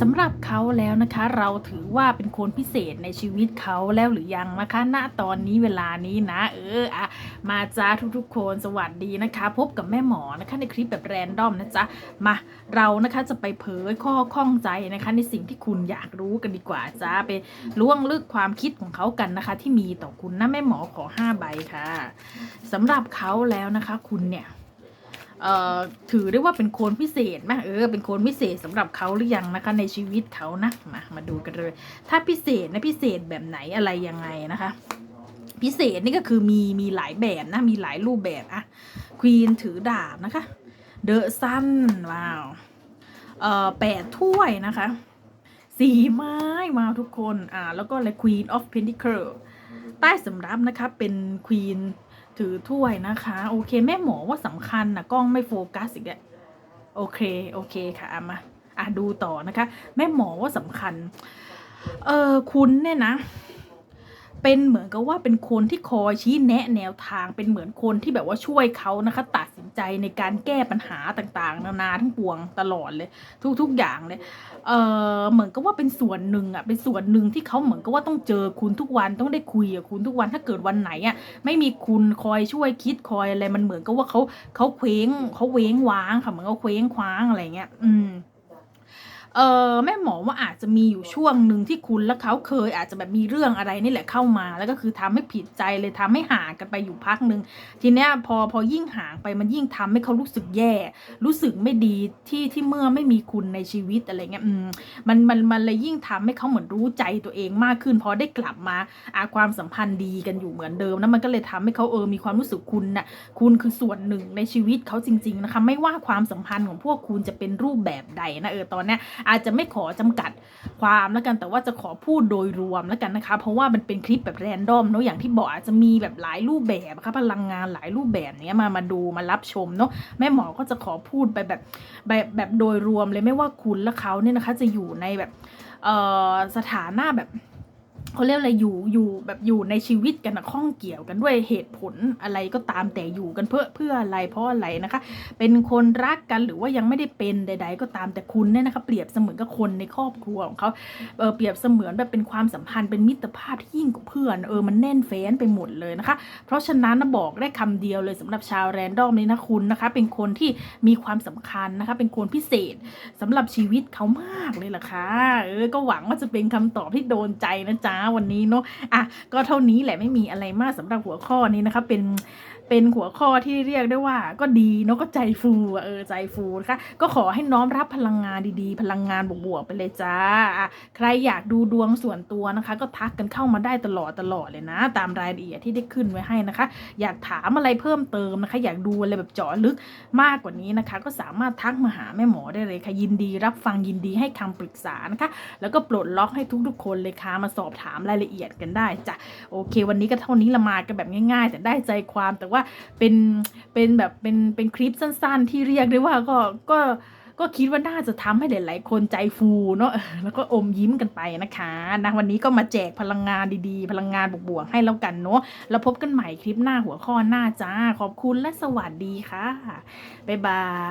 สำหรับเขาแล้วนะคะ เราถือว่าเป็นคนพิเศษในชีวิตเขาแล้วหรือยังนะคะ ณตอนนี้เวลานี้นะ เอออะมาจ้าทุกๆ คนสวัสดีนะคะ พบกับแม่หมอนะคะในคลิปแบบแรนดอมนะจ๊ะมาเรานะคะจะไปเผยข้อข้องใจนะคะ ในสิ่งที่คุณอยากรู้กันดีกว่าจ้าไปล่วงลึกความคิดของเขากันนะคะ ที่มีต่อคุณนะแม่หมอขอ5ใบค่ะสำหรับเขาแล้วนะคะ คุณเนี่ย เอ่อถือได้ว่าเป็นคนพิเศษไหมเออเป็นคนพิเศษสำหรับเขาหรือยังนะคะ ในชีวิตเขานะมามาดูกันเลย ถ้าพิเศษนะพิเศษแบบไหนอะไรยังไงนะคะ พิเศษนี่ก็คือมีมีหลายแบบนะมีหลายรูปแบบอะควีนถือดาบนะคะเดอะซันว้าวเอ่อแปดถ้วยนะคะสีไม้มาทุกคนอ่าแล้วก็เลย Queen of Pentacle ใต้สำรับนะคะเป็นควีน ถือถ้วยนะคะ โอเค แม่หมอว่าสำคัญนะกล้องไม่โฟกัสอีกแล้วโอเค โอเคค่ะมาอะดูต่อนะคะ แม่หมอว่าสำคัญ เออคุณเนี่ยนะ เป็นเหมือนกับว่าเป็นคนที่คอยชี้แนะแนวทางเป็นเหมือนคนที่แบบว่าช่วยเขานะคะ ตัด ใจในการแก้ปัญหาต่างๆ นานาทั้งปวงตลอดเลย ทุกๆอย่างเลยเออเหมือนกับว่าเป็นส่วนหนึ่งอะเป็นส่วนหนึ่งที่เขาเหมือนกับว่าต้องเจอคุณทุกวันต้องได้คุยกับคุณทุกวันถ้าเกิดวันไหนอะไม่มีคุณคอยช่วยคิดคอยอะไรมันเหมือนกับว่าเขาเขาเคว้งเขาเว้งว้างค่ะเหมือนเขาเคว้งคว้างอะไรเงี้ย อืม เออแม่หมอว่าอาจจะมีอยู่ช่วงหนึ่งที่คุณและเขาเคย อาจจะแบบมีเรื่องอะไรนี่แหละเข้ามา แล้วก็คือทำให้ผิดใจเลยทำให้ห่างกันไปอยู่พักหนึ่งทีเนี้ยพอพอยิ่งห่างไปมันยิ่งทำให้เขารู้สึกแย่ รู้สึกไม่ดีที่ที่เมื่อไม่มีคุณในชีวิตอะไรเงี้ยอืมมันมันมันเลยยิ่งทำให้เขาเหมือนรู้ใจตัวเองมากขึ้น พอได้กลับมาอาความสัมพันธ์ดีกันอยู่เหมือนเดิมนะมันก็เลยทำให้เขาเออมีความรู้สึกคุณน่ะคุณคือส่วนหนึ่งในชีวิตเขาจริง ๆนะคะ ไม่ว่าความสัมพันธ์ของพวกคุณจะเป็นรูปแบบใดนะเออตอนเนี้ยอาจจะไม่ขอจำกัดความแล้วกันแต่ว่าจะขอพูดโดยรวมแล้วกันนะคะ เพราะว่ามันเป็นคลิปแบบแรนดอมเนาะอย่างที่บอกอาจจะมีแบบหลายรูปแบบนะคะพลังงานหลายรูปแบบเนี้ยมามาดูมารับชมเนาะแม่หมอก็จะขอพูดไปแบบแบบแบบโดยรวมเลยไม่ว่าคุณและเขาเนี่ยนะคะ จะอยู่ในแบบสถานะแบบ เขาเรียกอะไรอยู่อยู่แบบอยู่ในชีวิตกันนะข้องเกี่ยวกันด้วยเหตุผลอะไรก็ตามแต่อยู่กันเพื่อเพื่ออะไรเพราะอะไรนะคะ เป็นคนรักกันหรือว่ายังไม่ได้เป็นใด ๆ ก็ตามแต่คุณเนี่ยนะคะเปรียบเสมือนกับคนในครอบครัวของเขาเออเปรียบเสมือนแบบเป็นความสัมพันธ์เป็นมิตรภาพที่ยิ่งกว่าเพื่อนเออมันแน่นแฟ้นไปหมดเลยนะคะ เพราะฉะนั้นนะบอกได้คำเดียวเลยสำหรับชาวแรนดอมนี้นะคุณนะคะ เป็นคนที่มีความสำคัญนะคะ เป็นคนพิเศษสำหรับชีวิตเขามากเลยล่ะค่ะเออก็หวังว่าจะเป็นคำตอบที่โดนใจนะจ๊ะวันนี้เนาะอะก็เท่านี้แหละไม่มีอะไรมากสำหรับหัวข้อนี้นะคะเป็นเป็นหัวข้อที่เรียกได้ว่าก็ดีเนาะก็ใจฟูเออใจฟูนะคะก็ขอให้น้อมรับพลังงานดีๆ พลังงานบวกๆไปเลยจ้า ใครอยากดูดวงส่วนตัวนะคะ ก็ทักกันเข้ามาได้ตลอดตลอดเลยนะ ตามรายละเอียดที่ได้ขึ้นไว้ให้นะคะ อยากถามอะไรเพิ่มเติมนะคะ อยากดูอะไรแบบเจาะลึกมากกว่านี้นะคะ ก็สามารถทักมาหาแม่หมอได้เลยค่ะยินดี รับฟังยินดีให้คำปรึกษานะคะ แล้วก็ปลดล็อกให้ทุกๆ คนเลยค่ะมาสอบถามรายละเอียดกันได้จ้ะโอเค วันนี้ก็เท่านี้ละมากันแบบง่าย ๆ แต่ได้ใจความแต่ว่าเป็นเป็นแบบเป็นเป็นคลิปสั้นๆ ที่เรียกได้ว่าก็ก็ก็คิดว่าน่าจะทำให้หลาย ๆ คนใจฟูเนาะแล้วก็อมยิ้มกันไปนะคะนะวันนี้ก็มาแจกพลังงานดีๆ พลังงานบวกๆให้แล้วกันเนาะแล้วพบกันใหม่คลิปหน้าหัวข้อหน้าจ้า ขอบคุณและสวัสดีค่ะ บ๊ายบาย